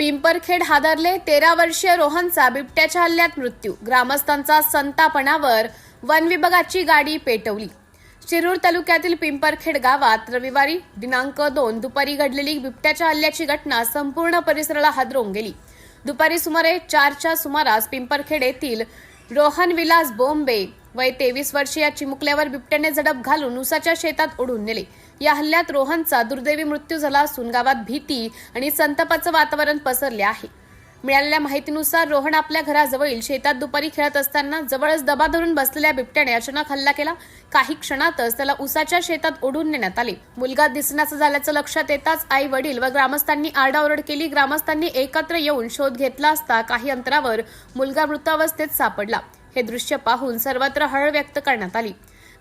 पिंपरखेड हादरले तेरा वर्षीय रोहनचा बिबट्याच्या हल्ल्यात मृत्यू. ग्रामस्थांचा संतापणावर वन विभागाची गाडी पेटवली. शिरूर तालुक्यातील पिंपरखेड गावात रविवारी दिनांक दोन दुपारी घडलेली बिबट्याच्या हल्ल्याची घटना संपूर्ण परिसराला हादरवून गेली. दुपारी सुमारे चारच्या सुमारास पिंपरखेड येथील रोहन विलास बोंबे वय तेवीस वर्षीय चिमुकल्यावर बिबट्याने झडप घालून उसाच्या शेतात ओढून नेले. या हल्ल्यात रोहनचा दुर्दैवी मृत्यू झाला असून गावात भीती आणि संतापाचं वातावरण पसरले आहे. मिळालेल्या माहितीनुसार रोहन आपल्या घराजवळील शेतात दुपारी खेळत असताना जवळच दबा धरून बसलेल्या बिबट्याने अचानक हल्ला केला. काही क्षणातच त्याला उसाच्या शेतात ओढून नेण्यात आले. मुलगा दिसण्याचं झाल्याचं लक्षात येताच आई वडील व ग्रामस्थांनी आरडाओरड केली. ग्रामस्थांनी एकत्र येऊन शोध घेतला असता काही अंतरावर मुलगा मृतावस्थेत सापडला. हे दृश्य पाहून सर्वत्र हळ व्यक्त करण्यात आली.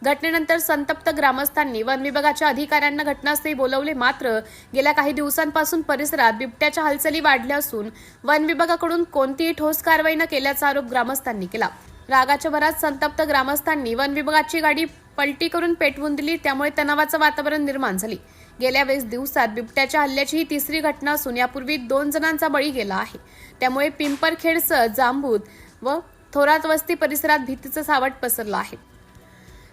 घटनेनंतर संतप्त ग्रामस्थांनी वन विभागाच्या अधिकाऱ्यांना घटनास्थळी बोलवले. मात्र गेल्या काही दिवसांपासून परिसरात बिबट्याच्या हालचाली वाढल्या असून वन विभागाकडून कोणतीही ठोस कारवाई न केल्याचा आरोप ग्रामस्थांनी केला. रागाच्या भरात संतप्त ग्रामस्थांनी वन विभागाची गाडी पलटी करून पेटवून दिली. त्यामुळे तणावाचं वातावरण निर्माण झाले. गेल्या वीस दिवसात बिबट्याच्या हल्ल्याची ही तिसरी घटना असून यापूर्वी दोन जणांचा बळी गेला आहे. त्यामुळे पिंपरखेडसह जांबूत व थोरात वस्ती परिसरात भीतीचं सावट पसरलं आहे.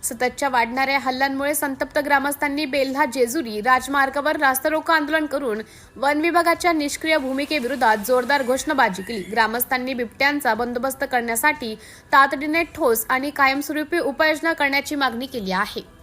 सततच्या वाढणाऱ्या हल्ल्यांमुळे संतप्त ग्रामस्थांनी बेल्हा जेजुरी राजमार्गावर रास्तारोको आंदोलन करून वन विभागाच्या निष्क्रिय भूमिकेविरोधात जोरदार घोषणाबाजी केली. ग्रामस्थांनी बिबट्यांचा बंदोबस्त करण्यासाठी तातडीने ठोस आणि कायमस्वरूपी उपाययोजना करण्याची मागणी केली आहे.